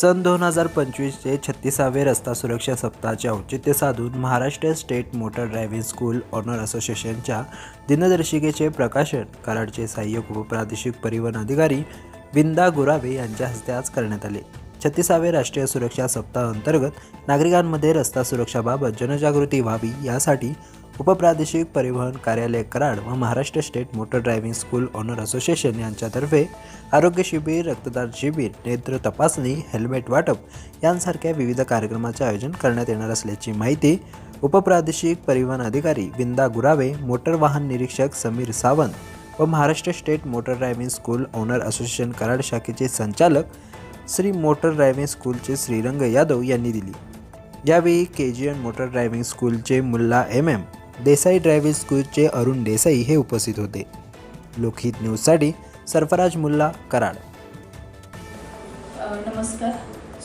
सन दोन हजार पंचवीसचे छत्तीसावे रस्ता सुरक्षा सप्ताहाचे औचित्य साधून Maharashtra state motor driving school owner असोसिएशनच्या दिनदर्शिकेचे प्रकाशन कराडचे सहाय्यक उपप्रादेशिक परिवहन अधिकारी विंदा गुरावे यांच्या हस्ते आज करण्यात आले. छत्तीसावे राष्ट्रीय सुरक्षा सप्ताह अंतर्गत नागरिकांमध्ये रस्ता सुरक्षाबाबत जनजागृती व्हावी यासाठी उपप्रादेशिक परिवहन कार्यालय कराड व Maharashtra state motor driving school owner association यांच्यातर्फे आरोग्य शिबिर रक्तदान शिबिर नेत्र तपासणी हेल्मेट वाटप यांसारख्या विविध कार्यक्रमाचे आयोजन करण्यात येणार असल्याची माहिती उपप्रादेशिक परिवहन अधिकारी विंदा गुरावे मोटर वाहन निरीक्षक समीर सावंत व Maharashtra state motor driving school owner association Karad शाखेचे संचालक श्री मोटर ड्रायव्हिंग स्कूलचे श्रीरंग यादव यांनी दिली. यावेळी K G N motor driving स्कूलचे Mulla M M Desai driving स्कूलचे अरुण देसाई हे उपस्थित होते. लोकहित न्यूजसाठी सरफराज मुल्ला कराड. नमस्कार.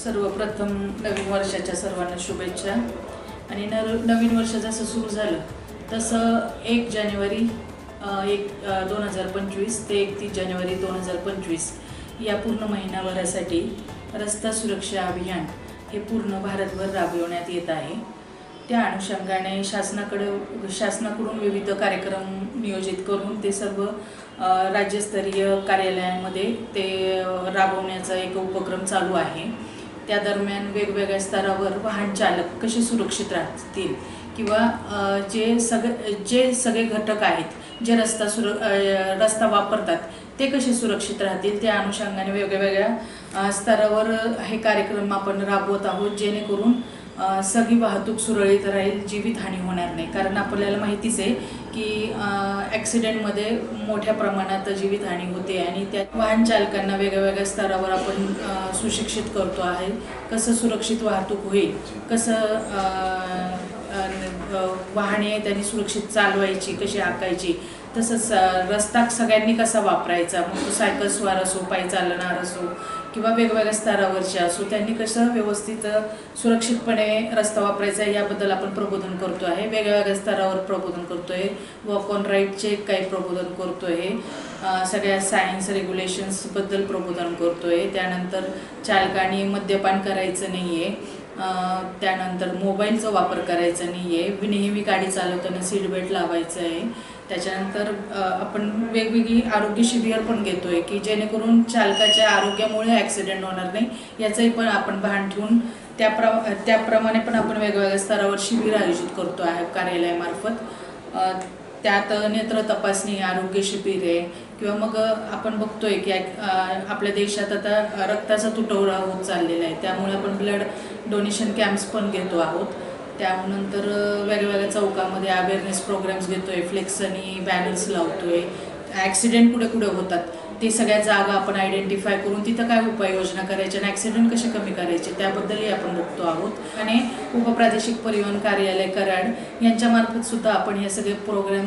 सर्वप्रथम नवीन वर्षाच्या सर्वांना शुभेच्छा. आणि नर नवीन वर्ष जसं सुरू झालं तसं एक जानेवारी एक दोन हजार पंचवीस ते एकतीस जानेवारी दोन हजार पंचवीस या पूर्ण महिनाभरासाठी रस्ता सुरक्षा अभियान हे पूर्ण भारतभर राबविण्यात येत आहे. त्या अनुषंगाने शासनाकडे शासनाकडून विविध कार्यक्रम नियोजित करून ते सर्व राज्यस्तरीय कार्यालयांमध्ये ते राबवण्याचा एक उपक्रम चालू आहे. त्या दरम्यान वेगवेगळ्या स्तरावर वाहन चालक कसे सुरक्षित राहतील किंवा जे सगळे जे सगळे घटक आहेत जे रस्ता सुर रस्ता वापरतात ते कसे सुरक्षित राहतील? त्या अनुषंगाने वेगवेगळ्या स्तरावर हे कार्यक्रम आपण राबवत आहोत जेणेकरून सगळी वाहतूक सुरळीत राहील जीवितहानी होणार नाही. कारण आपल्याला माहितीच आहे की ॲक्सिडेंटमध्ये मोठ्या प्रमाणात जीवितहानी होते आणि त्या वाहन चालकांना वेगळ्या वेगळ्या स्तरावर आपण सुशिक्षित करतो आहे. कसं सुरक्षित वाहतूक होईल कसं वाहने त्यांनी सुरक्षित चालवायची कशी आकायची तसंच रस्ता सगळ्यांनी कसा वापरायचा? मग तो सायकल स्वार असो पायी चालणार असो किंवा वेगवेगळ्या स्तरावरचे असो त्यांनी कसं व्यवस्थित सुरक्षितपणे रस्ता वापरायचा आहे याबद्दल आपण प्रबोधन करतो आहे. वेगळ्या वेगळ्या स्तरावर प्रबोधन करतो आहे वॉक ऑन राईटचे काही प्रबोधन करतो आहे सगळ्या सायन्स रेग्युलेशन्सबद्दल प्रबोधन करतो आहे त्यानंतर चालकाने मद्यपान करायचं नाही आहे त्यानंतर मोबाईलचा वापर करायचा नाही आहे नेहमी गाडी चालवताना सीट बेल्ट लावायचं आहे त्याच्यानंतर आपण वेगवेगळी आरोग्य शिबिर पण घेतो आहे की जेणेकरून चालकाच्या आरोग्यामुळे ॲक्सिडेंट होणार नाही याचंही पण आपण भान ठेवून त्याप्र त्याप्रमाणे पण आपण वेगवेगळ्या स्तरावर शिबिर आयोजित करतो आहे कार्यालयामार्फत त्यात नेत्र तपासणी आरोग्य शिबिरे आहे किंवा मग आपण बघतोय की आपल्या देशात आता रक्ताचा तुटवडा होत चाललेला आहे. त्यामुळे आपण ब्लड डोनेशन कॅम्प्स पण घेतो आहोत. त्यानंतर वेगवेगळ्या चौकामध्ये अवेअरनेस प्रोग्राम्स घेतोय. फ्लेक्स आणि बॅनर्स लावतोय. ॲक्सिडेंट कुठे कुठे होतात. ते सगळ्या जागा आपण आयडेंटिफाय करून तिथं काय उपाययोजना करायच्या आणि ॲक्सिडेंट कसे कमी करायचे त्याबद्दलही आपण बघतो आहोत. आणि उपप्रादेशिक परिवहन कार्यालय कराड यांच्यामार्फत सुद्धा आपण हे सगळे प्रोग्राम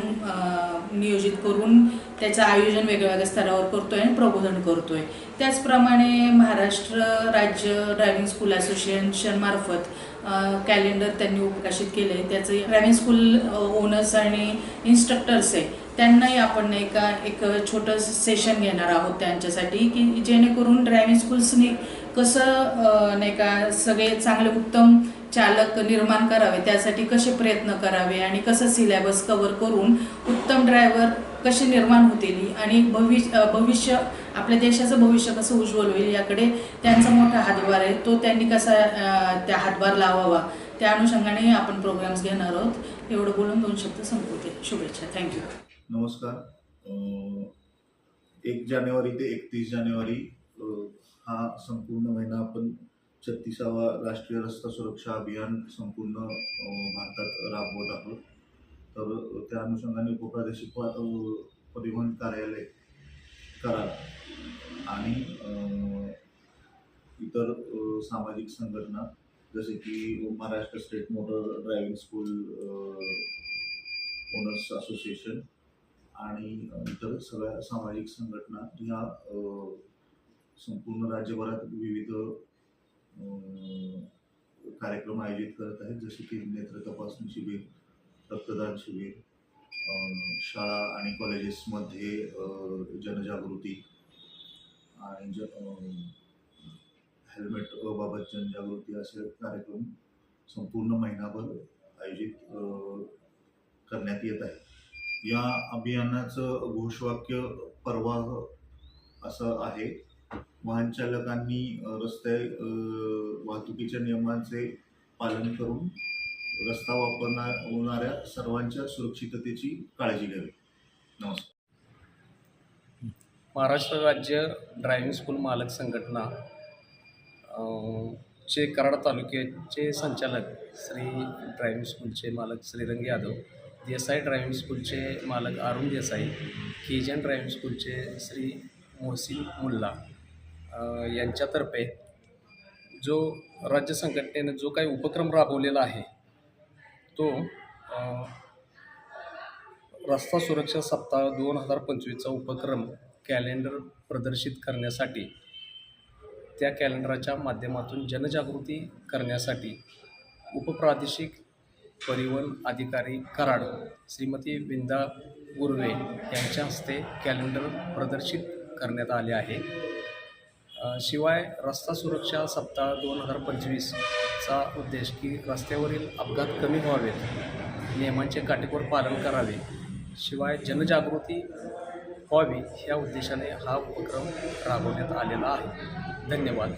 नियोजित करून त्याचं आयोजन वेगवेगळ्या स्तरावर करतोय आणि प्रबोधन करतोय. त्याचप्रमाणे महाराष्ट्र राज्य ड्रायव्हिंग स्कूल असोसिएशनमार्फत कॅलेंडर त्यांनी उपकाशित केले त्याचे त्याचं ड्रायव्हिंग स्कूल ओनर्स आणि इन्स्ट्रक्टर्स आहे. त्यांनाही आपण नाही का एक छोटं सेशन घेणार आहोत त्यांच्यासाठी की जेणेकरून ड्रायव्हिंग स्कूल्सनी कसं नाही का सगळे चांगले उत्तम चालक निर्माण करावे त्यासाठी कसे प्रयत्न करावे आणि कसं सिलेबस कव्हर करून उत्तम ड्रायव्हर कसे निर्माण होतील आणि भविष्य भविष्य आपल्या देशाचं भविष्य कसं उज्ज्वल होईल याकडे त्यांचा मोठा हातभार आहे. तो त्यांनी कसा त्या हातभार लावावा त्या अनुषंगाने आपण प्रोग्राम्स घेणार आहोत. एवढं बोलून दोन शब्द संपवते. शुभेच्छा. थँक्यू नमस्कार. एक जानेवारी ते एकतीस जानेवारी हा संपूर्ण महिना आपण छत्तीसावा राष्ट्रीय रस्ता सुरक्षा अभियान संपूर्ण भारतात राबवत आहोत. तर त्या अनुषंगाने उपप्रादेशिक परिवहन कार्यालय करार आणि इतर सामाजिक संघटना जसे की Maharashtra state motor driving school owners association आणि इतर सगळ्या सामाजिक संघटना ह्या संपूर्ण राज्यभरात विविध कार्यक्रम आयोजित करत आहेत. जसे की नेत्र तपासणी शिबिर रक्तदान शिबिर शाळा आणि कॉलेजेसमध्ये जनजागृती आणि ज हेल्मेट बाबत जनजागृती असे कार्यक्रम संपूर्ण महिनाभर आयोजित करण्यात येत आहे या अभियानाचं घोषवाक्य परवाह असं आहे. वाहन चालकांनी रस्ते वाहतुकीच्या नियमांचे पालन करून रस्ता वापरणार होणाऱ्या सर्वांच्या सुरक्षिततेची काळजी घ्यावी. नमस्कार. महाराष्ट्र राज्य ड्रायव्हिंग स्कूल मालक संघटना चे कराड तालुक्याचे संचालक श्री ड्रायव्हिंग स्कूलचे मालक श्रीरंग यादव देसाई ड्रायव्हिंग स्कूलचे मालक अरुण देसाई केजन ड्रायव्हिंग स्कूलचे श्री मोहसिन मुल्ला यांच्यातर्फे जो राज्य संघटनेनं जो काही उपक्रम राबवलेला आहे तो रस्ता सुरक्षा सप्ताह दोन हजार पंचवीसचा उपक्रम कॅलेंडर प्रदर्शित करण्यासाठी त्या कॅलेंडरच्या माध्यमातून जनजागृती करण्यासाठी उपप्रादेशिक परिवहन अधिकारी कराड श्रीमती विंदा गुर्वे यांच्या हस्ते कॅलेंडर प्रदर्शित करण्यात आले आहे. शिवाय रस्ता सुरक्षा सप्ताह दोन हजार पंचवीसचा उद्देश की रस्त्यावरील अपघात कमी व्हावेत. नियमांचे काटेकोर पालन करावे. शिवाय जनजागृती व्हावी ह्या उद्देशाने हा उपक्रम राबवण्यात आलेला आहे. धन्यवाद.